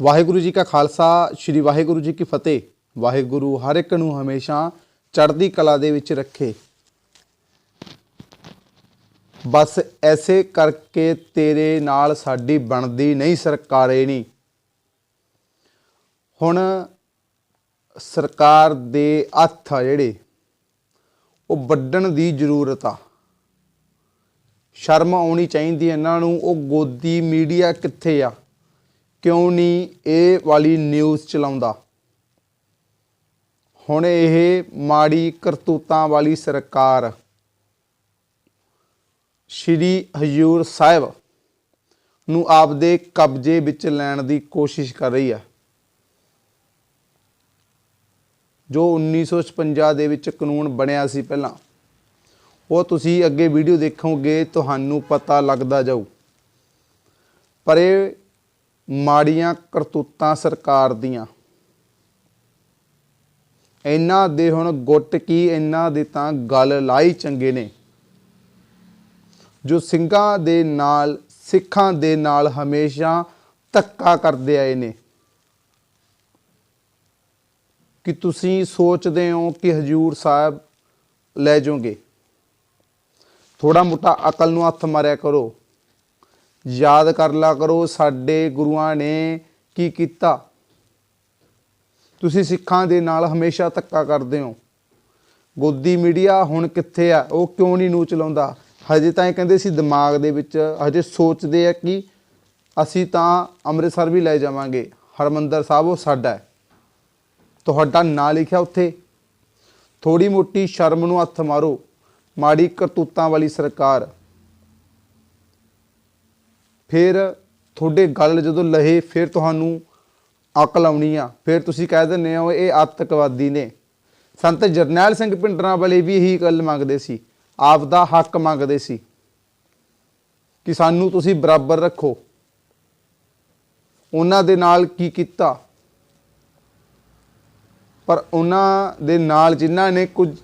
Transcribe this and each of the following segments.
ਵਾਹਿਗੁਰੂ ਜੀ ਕਾ ਖਾਲਸਾ, ਸ੍ਰੀ ਵਾਹਿਗੁਰੂ ਜੀ ਕੀ ਫਤਿਹ। ਵਾਹਿਗੁਰੂ ਹਰ ਇੱਕ ਨੂੰ ਹਮੇਸ਼ਾ ਚੜ੍ਹਦੀ ਕਲਾ ਦੇ ਵਿੱਚ ਰੱਖੇ। ਬਸ ਐਸੇ ਕਰਕੇ ਤੇਰੇ ਨਾਲ ਸਾਡੀ ਬਣਦੀ ਨਹੀਂ ਸਰਕਾਰੇ ਨਹੀਂ ਹੁਣ ਸਰਕਾਰ ਦੇ ਹੱਥ ਆ ਜਿਹੜੇ, ਉਹ ਵੱਢਣ ਦੀ ਜ਼ਰੂਰਤ ਆ। ਸ਼ਰਮ ਆਉਣੀ ਚਾਹੀਦੀ ਇਹਨਾਂ ਨੂੰ, ਉਹ ਗੋਦੀ ਮੀਡੀਆ ਕਿੱਥੇ ਆ? ਕਿਉਂ ਨਹੀਂ ਇਹ ਵਾਲੀ ਨਿਊਜ਼ ਚਲਾਉਂਦਾ? ਹੁਣ ਇਹ ਮਾੜੀ ਕਰਤੂਤਾਂ ਵਾਲੀ ਸਰਕਾਰ, ਸ਼੍ਰੀ ਹਜੂਰ ਸਾਹਿਬ ਨੂੰ ਆਪਦੇ ਕਬਜ਼ੇ ਵਿੱਚ ਲੈਣ ਦੀ ਕੋਸ਼ਿਸ਼ ਕਰ ਰਹੀ ਹੈ ਜੋ 1956 ਦੇ ਵਿੱਚ ਕਾਨੂੰਨ ਬਣਿਆ ਸੀ ਪਹਿਲਾਂ, ਉਹ ਤੁਸੀਂ ਅੱਗੇ ਵੀਡੀਓ ਦੇਖੋਗੇ, ਤੁਹਾਨੂੰ ਪਤਾ ਲੱਗਦਾ ਜਾਊ। ਪਰ ਇਹ ਮਾੜੀਆਂ ਕਰਤੂਤਾਂ ਸਰਕਾਰ ਦੀਆਂ। ਇਹਨਾਂ ਦੇ ਹੁਣ ਗੁੱਟ ਕੀ, ਇਹਨਾਂ ਦੇ ਤਾਂ ਗੱਲ ਲਾਈ ਚੰਗੇ ਨੇ। ਜੋ ਸਿੰਘਾਂ ਦੇ ਨਾਲ, ਸਿੱਖਾਂ ਦੇ ਨਾਲ ਹਮੇਸ਼ਾ ਧੱਕਾ ਕਰਦੇ ਆਏ ਨੇ। ਕਿ ਤੁਸੀਂ ਸੋਚਦੇ ਹੋ ਕਿ ਹਜੂਰ ਸਾਹਿਬ ਲੈ ਜਾਓਗੇ? ਥੋੜਾ ਮੋਟਾ ਅਕਲ ਨੂੰ ਹੱਥ ਮਾਰਿਆ ਕਰੋ। ਯਾਦ ਕਰ ਲਿਆ ਕਰੋ, ਸਾਡੇ ਗੁਰੂਆਂ ਨੇ ਕੀ ਕੀਤਾ? ਤੁਸੀਂ ਸਿੱਖਾਂ ਦੇ ਨਾਲ ਹਮੇਸ਼ਾ ਧੱਕਾ ਕਰਦੇ ਹੋ। ਗੋਦੀ ਮੀਡੀਆ ਹੁਣ ਕਿੱਥੇ ਆ? ਉਹ ਕਿਉਂ ਨਹੀਂ ਨੂੰ ਚਲਾਉਂਦਾ? ਹਜੇ ਤਾਂ ਇਹ ਕਹਿੰਦੇ ਸੀ, ਦਿਮਾਗ ਦੇ ਵਿੱਚ ਹਜੇ ਸੋਚਦੇ ਆ ਕਿ ਅਸੀਂ ਤਾਂ ਅੰਮ੍ਰਿਤਸਰ ਵੀ ਲੈ ਜਾਵਾਂਗੇ। ਹਰਮੰਦਰ ਸਾਹਿਬ, ਉਹ ਸਾਡਾ ਹੈ। ਤੁਹਾਡਾ ਨਾਂ ਲਿਖਿਆ ਉੱਥੇ। ਥੋੜੀ ਮੋਟੀ ਸ਼ਰਮ ਨੂੰ ਹੱਥ ਮਾਰੋ। ਮਾੜੀ ਕਰਤੂਤਾਂ ਵਾਲੀ ਸਰਕਾਰ। ਫਿਰ ਤੁਹਾਡੇ ਗੱਲ ਜਦੋਂ ਲਹੇ, ਫਿਰ ਤੁਹਾਨੂੰ ਅਕਲ ਆਉਣੀ ਆ। ਫਿਰ ਤੁਸੀਂ ਕਹਿ ਦਿੰਦੇ ਹੋ ਇਹ ਆਤੰਕਵਾਦੀ ਨੇ। ਸੰਤ ਜਰਨੈਲ ਸਿੰਘ ਪਿੰਡਰਾਂ ਵਾਲੇ ਵੀ ਇਹੀ ਗੱਲ ਮੰਗਦੇ ਸੀ। ਆਪ ਦਾ ਹੱਕ ਮੰਗਦੇ ਸੀ ਕਿ ਸਾਨੂੰ ਤੁਸੀਂ ਬਰਾਬਰ ਰੱਖੋ। ਉਹਨਾਂ ਦੇ ਨਾਲ ਕੀ ਕੀਤਾ? ਪਰ ਉਹਨਾਂ ਦੇ ਨਾਲ ਜਿਨ੍ਹਾਂ ਨੇ ਕੁਝ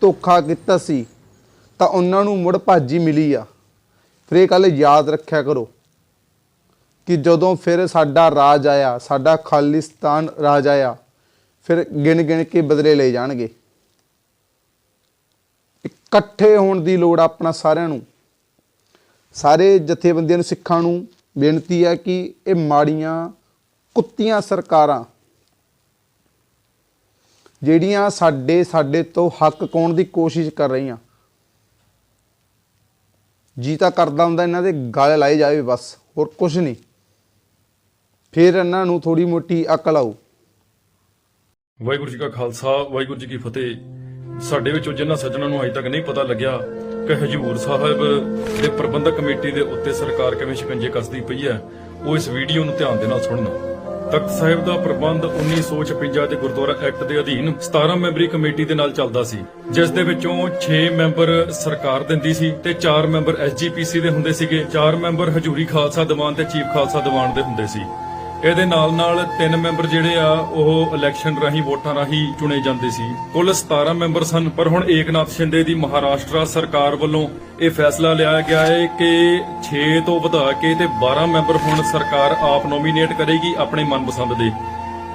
ਧੋਖਾ ਕੀਤਾ ਸੀ, ਤਾਂ ਉਹਨਾਂ ਨੂੰ ਮੁੜ ਭਾਜੀ ਮਿਲੀ ਆ। ਫਿਰ ਇਹ ਗੱਲ ਯਾਦ ਰੱਖਿਆ ਕਰੋ। ਕਿ ਜਦੋਂ ਫਿਰ ਸਾਡਾ ਰਾਜ ਆਇਆ, ਸਾਡਾ ਖਾਲਿਸਤਾਨ ਰਾਜ ਆਇਆ, ਫਿਰ ਗਿਣ ਗਿਣ ਕੇ ਬਦਲੇ ਲਏ ਜਾਣਗੇ। ਇਕੱਠੇ ਹੋਣ ਦੀ ਲੋੜ ਆਪਣਾ ਸਾਰਿਆਂ ਨੂੰ। ਸਾਰੇ ਜਥੇਬੰਦੀਆਂ ਨੂੰ, ਸਿੱਖਾਂ ਨੂੰ ਬੇਨਤੀ ਹੈ ਕਿ ਇਹ ਮਾੜੀਆਂ, ਕੁੱਤੀਆਂ ਸਰਕਾਰਾਂ, ਜਿਹੜੀਆਂ ਸਾਡੇ ਸਾਡੇ ਤੋਂ ਹੱਕ ਕੋਣ ਦੀ ਕੋਸ਼ਿਸ਼ ਕਰ ਰਹੀਆਂ ਜੀ ਤਾਂ ਕਰਦਾ ਹੁੰਦਾ ਇਹਨਾਂ ਦੇ ਗਲ ਲਾਏ ਜਾਵੇ ਬਸ, ਹੋਰ ਕੁਝ ਨਹੀਂ। ਫਿਰ ਇਹਨਾਂ ਨੂੰ ਥੋੜੀ ਮੋਟੀ ਅਕਲ ਆਊ। ਵਾਹਿਗੁਰੂ ਜੀ ਕਾ ਖਾਲਸਾ, ਵਾਹਿਗੁਰੂ ਜੀ ਕੀ ਫਤਿਹ। ਸਾਡੇ ਵਿੱਚੋਂ ਜਿਨ੍ਹਾਂ ਸੱਜਣਾਂ ਨੂੰ ਅਜੇ ਤੱਕ ਨਹੀਂ ਪਤਾ ਲੱਗਿਆ ਕਿ ਹਜੂਰ ਸਾਹਿਬ ਦੇ ਪ੍ਰਬੰਧਕ ਕਮੇਟੀ ਦੇ ਉੱਤੇ ਸਰਕਾਰ ਕਿਵੇਂ ਸ਼ਿਕੰਜੇ ਕੱਸਦੀ ਪਈ ਹੈ, ਉਹ ਇਸ ਵੀਡੀਓ ਨੂੰ ਧਿਆਨ ਦੇ ਨਾਲ ਸੁਣਨ। ਤਖਤ ਸਾਹਿਬ ਦਾ ਪ੍ਰਬੰਧ 1956 ਦੇ ਗੁਰਦੁਆਰਾ ਐਕਟ ਦੇ ਅਧੀਨ 17 ਮੈਂਬਰੀ ਕਮੇਟੀ ਦੇ ਨਾਲ ਚੱਲਦਾ ਸੀ, ਜਿਸ ਦੇ ਵਿੱਚੋਂ 6 ਮੈਂਬਰ ਸਰਕਾਰ ਦਿੰਦੀ ਸੀ ਤੇ 4 ਮੈਂਬਰ ਐਸਜੀਪੀਸੀ ਦੇ ਹੁੰਦੇ ਸੀਗੇ। 4 ਮੈਂਬਰ ਹਜੂਰੀ ਖਾਲਸਾ ਦੀਵਾਨ ਤੇ ਚੀਫ ਖਾਲਸਾ ਦੀਵਾਨ ਦੇ ਹੁੰਦੇ ਸੀ। ਇਹਦੇ ਨਾਲ ਨਾਲ ਤਿੰਨ ਮੈਂਬਰ ਜਿਹੜੇ ਆ, ਉਹ ਇਲੈਕਸ਼ਨ ਰਾਹੀਂ, ਵੋਟਾਂ ਰਾਹੀਂ ਚੁਣੇ ਜਾਂਦੇ ਸੀ। ਕੁੱਲ 17 ਮੈਂਬਰ ਸਨ, ਪਰ ਹੁਣ ਏਕਨਾਥ ਸ਼ਿੰਦੇ ਦੀ ਮਹਾਰਾਸ਼ਟਰ ਸਰਕਾਰ ਵੱਲੋਂ ਇਹ ਫੈਸਲਾ ਲਿਆ ਗਿਆ ਹੈ ਕਿ 6 ਤੋਂ ਵਧਾ ਕੇ ਤੇ 12 ਮੈਂਬਰ ਹੁਣ ਸਰਕਾਰ ਆਪ ਨੋਮੀਨੇਟ ਕਰੇਗੀ ਆਪਣੇ ਮਨਪਸੰਦ ਦੇ।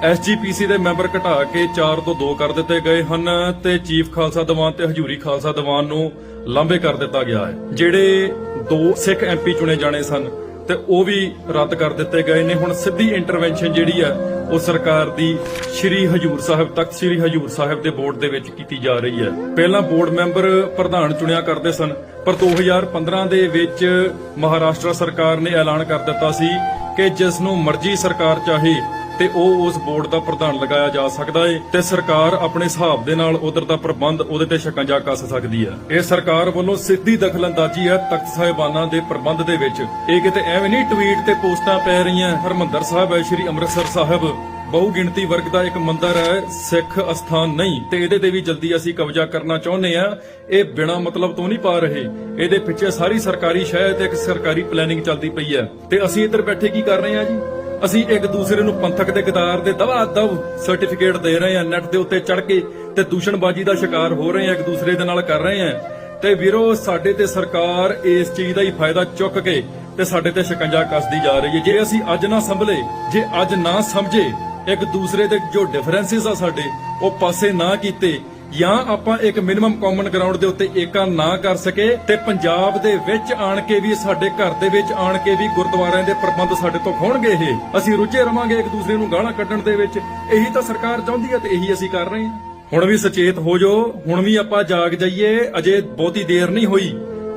ਐਸਜੀਪੀਸੀ ਦੇ ਮੈਂਬਰ ਘਟਾ ਕੇ 4 ਤੋਂ 2 ਕਰ ਦਿੱਤੇ ਗਏ ਹਨ ਤੇ ਚੀਫ ਖਾਲਸਾ ਦੀਵਾਨ ਤੇ ਹਜੂਰੀ ਖਾਲਸਾ ਦੀਵਾਨ ਨੂੰ ਲਾਂਭੇ ਕਰ ਦਿੱਤਾ ਗਿਆ ਹੈ। ਜਿਹੜੇ ਦੋ ਸਿੱਖ ਐਮਪੀ ਚੁਣੇ ਜਾਣੇ ਸਨ ਤੇ ਉਹ ਵੀ ਰੱਦ ਕਰ ਦਿੱਤੇ ਗਏ ਨੇ। ਹੁਣ ਸਿੱਧੀ ਇੰਟਰਵੈਂਸ਼ਨ ਜਿਹੜੀ ਆ, ਉਹ ਸਰਕਾਰ ਦੀ ਸ਼੍ਰੀ ਹਜੂਰ ਸਾਹਿਬ ਤਖਤ ਸ਼੍ਰੀ ਹਜੂਰ ਸਾਹਿਬ ਦੇ ਬੋਰਡ ਦੇ ਵਿੱਚ ਕੀਤੀ ਜਾ ਰਹੀ ਹੈ। ਪਹਿਲਾਂ ਬੋਰਡ ਮੈਂਬਰ ਪ੍ਰਧਾਨ ਚੁਣਿਆ ਕਰਦੇ ਸਨ, ਪਰ 2015 ਦੇ ਵਿੱਚ ਮਹਾਰਾਸ਼ਟਰ ਸਰਕਾਰ ਨੇ ਐਲਾਨ ਕਰ ਦਿੱਤਾ ਸੀ ਕਿ ਜਿਸ ਨੂੰ ਮਰਜ਼ੀ ਸਰਕਾਰ ਚਾਹੇ ਤੇ ਉਹ ਉਸ ਬੋਰਡ ਦਾ ਪ੍ਰਧਾਨ ਲਗਾਇਆ ਜਾ ਸਕਦਾ ਹੈ ਤੇ ਸਰਕਾਰ ਆਪਣੇ ਹਿਸਾਬ ਦੇ ਨਾਲ ਉਧਰ ਦਾ ਪ੍ਰਬੰਧ ਉਹਦੇ ਤੇ ਸ਼ਿਕੰਜਾ ਕੱਸ ਸਕਦੀ ਹੈ। ਇਹ ਸਰਕਾਰ ਵੱਲੋਂ ਸਿੱਧੀ ਦਖਲਅੰਦਾਜ਼ੀ ਹੈ ਤਖਤ ਸਾਹਿਬਾਨਾਂ ਦੇ ਪ੍ਰਬੰਧ ਦੇ ਵਿੱਚ। ਇਹ ਕਿਤੇ ਐਵੇਂ ਨਹੀਂ ਟਵੀਟ ਤੇ ਪੋਸਟਾਂ ਪੈ ਰਹੀਆਂ, ਹਰਮੰਦਰ ਸਾਹਿਬ ਹੈ, ਸ਼੍ਰੀ ਅੰਮ੍ਰਿਤਸਰ ਸਾਹਿਬ। ਬਹੁ ਗਿਣਤੀ ਵਰਗ ਦਾ ਇੱਕ ਮੰਦਿਰ ਹੈ, ਸਿੱਖ ਅਸਥਾਨ ਨਹੀਂ। ਤੇ ਇਹਦੇ ਤੇ ਵੀ ਜਲਦੀ ਅਸੀਂ ਕਬਜ਼ਾ ਕਰਨਾ ਚਾਹੁੰਦੇ ਆ ਇਹ ਬਿਨਾ ਮਤਲਬ ਤੋਂ ਨਹੀਂ ਪਾ ਰਹੇ। ਇਹਦੇ ਪਿੱਛੇ ਸਾਰੀ ਸਰਕਾਰੀ ਸ਼ਹਿ ਤੇ ਇੱਕ ਸਰਕਾਰੀ ਪਲੈਨਿੰਗ ਚੱਲਦੀ ਪਈ ਹੈ। ਤੇ ਅਸੀਂ ਇੱਧਰ ਬੈਠੇ ਕੀ ਕਰ ਰਹੇ ਆ ਜੀ? ਅਸੀਂ ਇੱਕ ਦੂਸਰੇ ਨੂੰ ਪੰਥਕ ਦੇ ਗਦਾਰ ਦੇ ਦਵਾ ਦਵ ਸਰਟੀਫਿਕੇਟ ਦੇ ਰਹੇ ਹਾਂ ਨੈਟ ਦੇ ਉੱਤੇ ਚੜ ਕੇ ਤੇ ਦੂਸ਼ਣਬਾਜ਼ੀ ਦਾ ਸ਼ਿਕਾਰ ਹੋ ਰਹੇ ਹਾਂ, ਇੱਕ ਦੂਸਰੇ ਦੇ ਨਾਲ ਕਰ ਰਹੇ ਹਾਂ। ਤੇ ਵੀਰੋ, ਸਾਡੇ ਤੇ ਸਰਕਾਰ ਇਸ ਚੀਜ਼ ਦਾ ਹੀ ਫਾਇਦਾ ਚੁੱਕ ਕੇ ਤੇ ਸਾਡੇ ਤੇ ਸ਼ਿਕੰਜਾ ਕੱਸਦੀ ਜਾ ਰਹੀ ਹੈ। ਜੇ ਅਸੀਂ ਅੱਜ ਨਾ ਸੰਭਲੇ, ਜੇ ਅੱਜ ਨਾ ਸਮਝੇ, ਇੱਕ ਦੂਸਰੇ ਦੇ ਜੋ ਡਿਫਰੈਂਸਿਸ ਆ ਸਾਡੇ, ਉਹ ਪਾਸੇ ਨਾ ਕੀਤੇ ਜਾਂ ਆਪਾਂ ਇੱਕ ਮਿਨੀਮਮ ਕਾਮਨ ਗਰਾਊਂਡ ਦੇ ਉੱਤੇ ਏਕਾ ਨਾ ਕਰ ਸਕੇ ਤੇ ਪੰਜਾਬ ਦੇ ਵਿੱਚ ਆਣ ਕੇ ਵੀ ਸਾਡੇ ਘਰ ਦੇ ਵਿੱਚ ਆਣ ਕੇ ਵੀ ਗੁਰਦੁਆਰਿਆਂ ਦੇ ਪ੍ਰਬੰਧ ਸਾਡੇ ਤੋਂ ਖੋਣਗੇ ਇਹ। ਅਸੀਂ ਰੁੱਝੇ ਰਵਾਂਗੇ ਇੱਕ ਦੂਸਰੇ ਨੂੰ ਗਾਲਾਂ ਕੱਢਣ ਦੇ ਵਿੱਚ। ਇਹੀ ਤਾਂ ਸਰਕਾਰ ਚਾਹੁੰਦੀ ਹੈ ਤੇ ਇਹੀ ਅਸੀਂ ਕਰ ਰਹੇ ਹਾਂ। ਹੁਣ ਵੀ ਸੁਚੇਤ ਹੋ ਜਾਓ, ਹੁਣ ਵੀ ਆਪਾਂ ਜਾਗ ਜਾਈਏ, ਅਜੇ ਬਹੁਤੀ ਦੇਰ ਨਹੀਂ ਹੋਈ।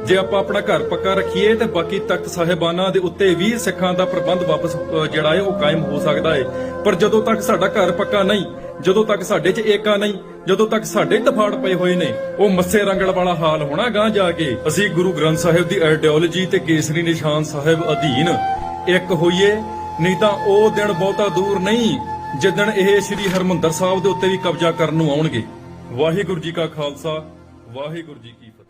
ਜੇ ਆਪਾਂ ਆਪਣਾ ਘਰ ਪੱਕਾ ਰੱਖੀਏ ਤੇ ਬਾਕੀ ਤਖਤ ਸਾਹਿਬਾਨਾਂ ਦੇ ਉੱਤੇ ਵੀ ਸਿੱਖਾਂ ਦਾ ਪ੍ਰਬੰਧ ਵਾਪਸ ਜਿਹੜਾ ਹੈ ਉਹ ਕਾਇਮ ਹੋ ਸਕਦਾ ਹੈ। ਪਰ ਜਦੋਂ ਤੱਕ ਸਾਡਾ ਘਰ ਪੱਕਾ ਨਹੀਂ ਜਦੋਂ ਤੱਕ ਸਾਡੇ 'ਚ ਏਕਾ ਨਹੀਂ, ਜਦੋਂ ਤੱਕ ਸਾਡੇ ਤਫਾੜ ਪਏ ਹੋਏ ਨੇ, ਉਹ ਮੱਸੇ ਰੰਗੜ ਵਾਲਾ ਹਾਲ ਹੋਣਾ ਗਾਂ ਜਾ ਕੇ। ਅਸੀਂ ਗੁਰੂ ਗ੍ਰੰਥ ਸਾਹਿਬ ਦੀ ਆਈਡੀਓਲੋਜੀ ਤੇ ਕੇਸਰੀ ਨਿਸ਼ਾਨ ਸਾਹਿਬ ਅਧੀਨ ਇੱਕ ਹੋਈਏ, ਨਹੀਂ ਤਾਂ ਉਹ ਦਿਨ ਬਹੁਤਾ ਦੂਰ ਨਹੀਂ ਜਿੱਦਣ ਇਹ ਸ੍ਰੀ ਹਰਮੰਦਰ ਸਾਹਿਬ ਦੇ ਉੱਤੇ ਵੀ ਕਬਜ਼ਾ ਕਰਨ ਨੂੰ ਆਉਣਗੇ। ਵਾਹਿਗੁਰੂ ਜੀ ਕਾ ਖਾਲਸਾ, ਵਾਹਿਗੁਰੂ ਜੀ ਕੀ ਫਤਿਹ।